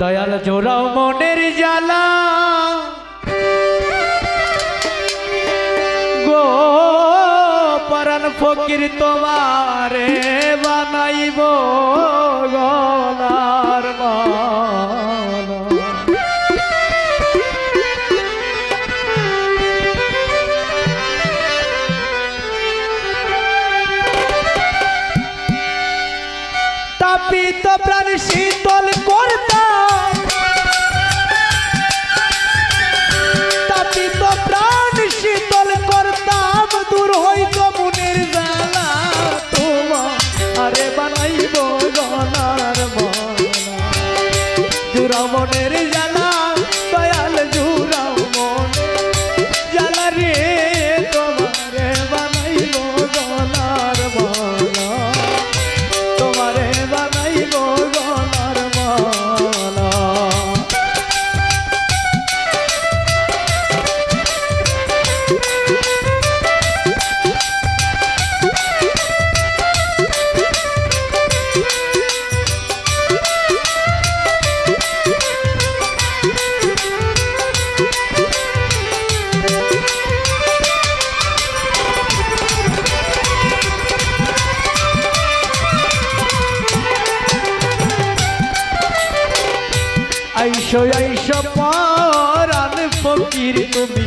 দয়াল জোরাও মনের জ্বালা। গো পরাণ ফকির তোমারে বানাইব গলার ফকির তুমি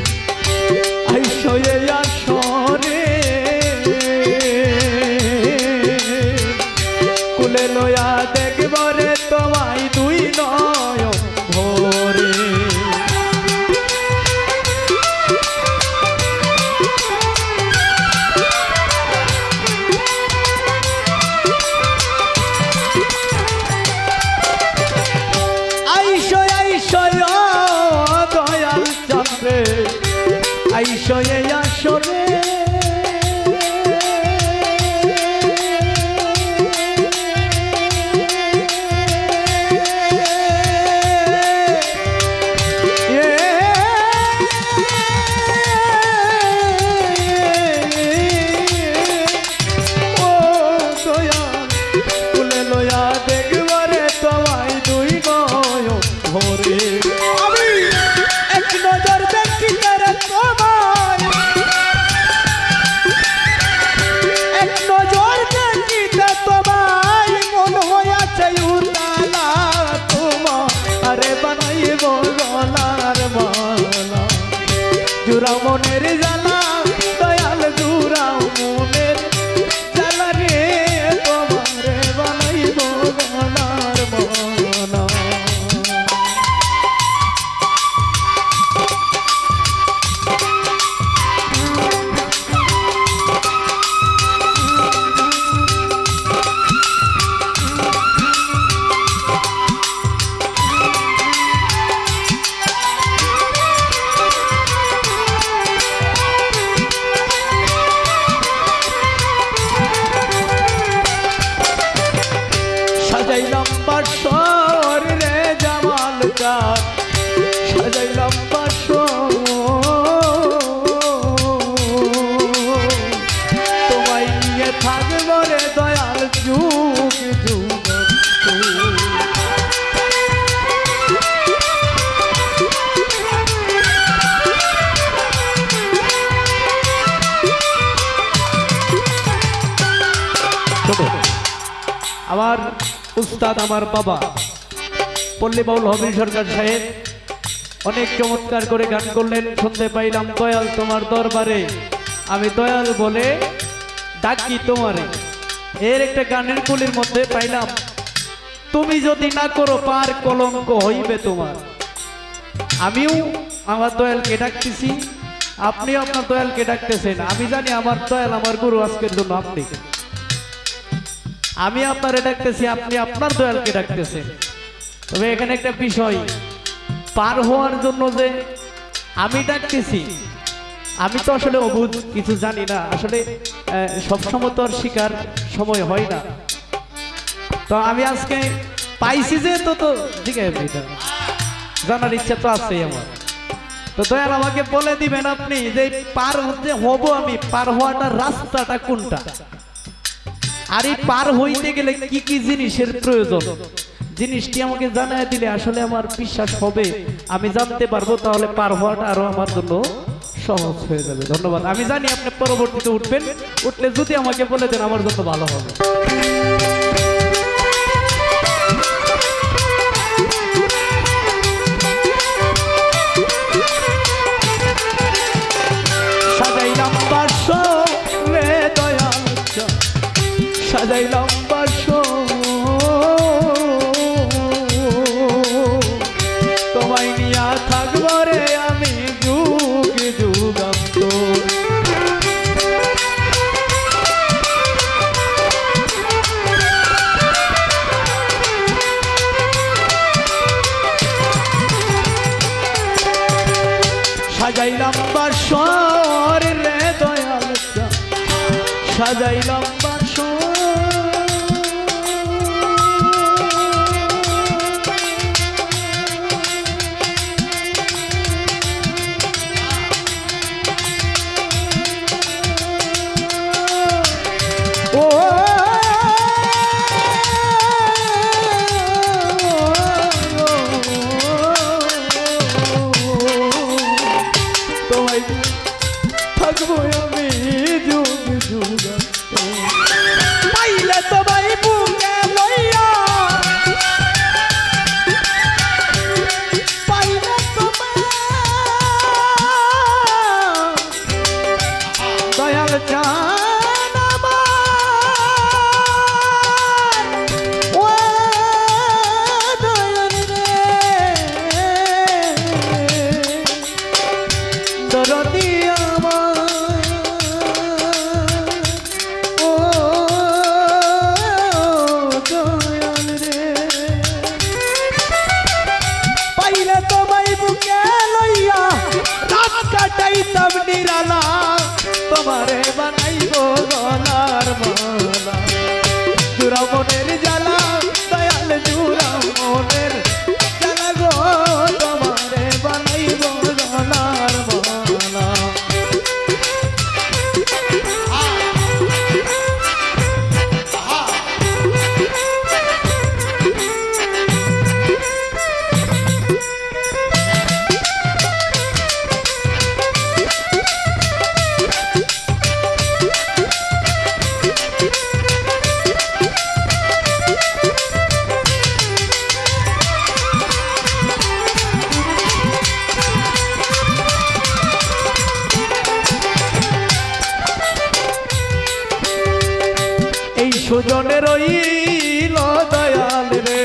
আইসো জুড়াও মনের আমার উস্তাদ, আমার বাবা। পল্লী বাউল হবির সরকার সাহেব, অনেক চমৎকার করে গান করলেন। শুনতে পাইলাম, দয়াল তোমার দরবারে, আমি দয়াল বলে ডাকি তোমারে। এর একটা গানের কুলির মধ্যে পাইলাম, তুমি যদি না করো, পার কলঙ্ক হইবে তোমার। আমিও আমার দয়ালকে ডাকতেছি। আপনিও আপনার দয়ালকে ডাকতেছেন। আমি জানি আমার দয়াল, আমার গুরু আজকের জন্য আপনি। আমি আপনারে ডাকতেছি, আপনি আপনার দয়ালকে ডাকতেছেন। তবে এখানে একটা বিষয়, পার হওয়ার জন্য যে আমি ডাকতেছি, আমি তো আসলে অবুধ, কিছু জানি না। আসলে সবসময় তো আর শিকার সময় হয় না। তো আমি আজকে পাইছি যে তো তো এটা জানার ইচ্ছা তো আছে আমার। তো দয়াল আমাকে বলে দিবেন আপনি যে পার হতে হব আমি, পার হওয়াটা রাস্তাটা কোনটা? আর এই পার হইতে গেলে কি কি জিনিসের প্রয়োজন? জিনিসটি আমাকে জানায় দিলে আসলে আমার বিশ্বাস হবে। আমি জানতে পারব তাহলে পার হওয়াটা আরও আমার জন্য সহজ হয়ে যাবে। ধন্যবাদ। আমি জানি আপনি পরবর্তীতে উঠবেন। উঠলে যদি আমাকে বলে দেন, আমার জন্য ভালো হবে। সাজাইলাম বাস তোমায় নিয়া থাকব রে আমি যুগ যুগান্ত সাজাইলাম বাসর রে দয়াল। সাজাইলাম সুজনের রইল দয়াল রে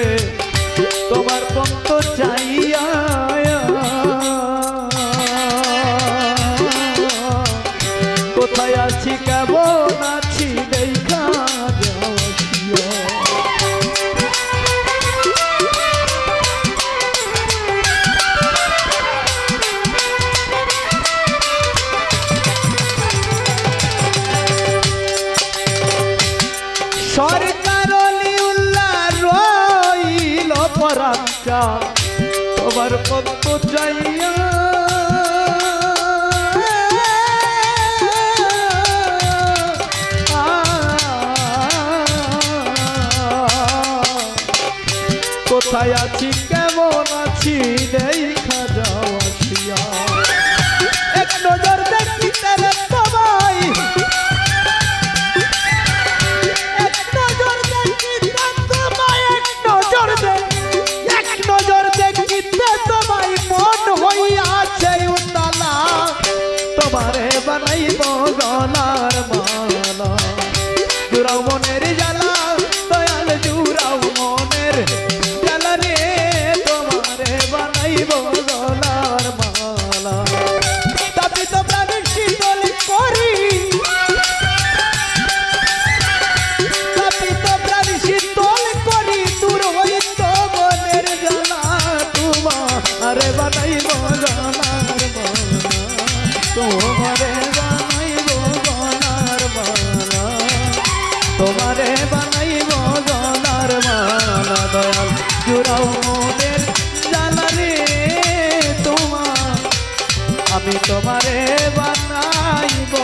তোমার পন্ত চাইয়া কোথায় আছি কেমন আছি পরাঞ্চা তোমার পত্ত যাইয়া কোথায় আছি কেমন আছি? তোমারে বানাইব গলার মালা। দুরাও মনের জুড়াও মনের জ্বালা রে তোমার আমি তোমারে বানাইব।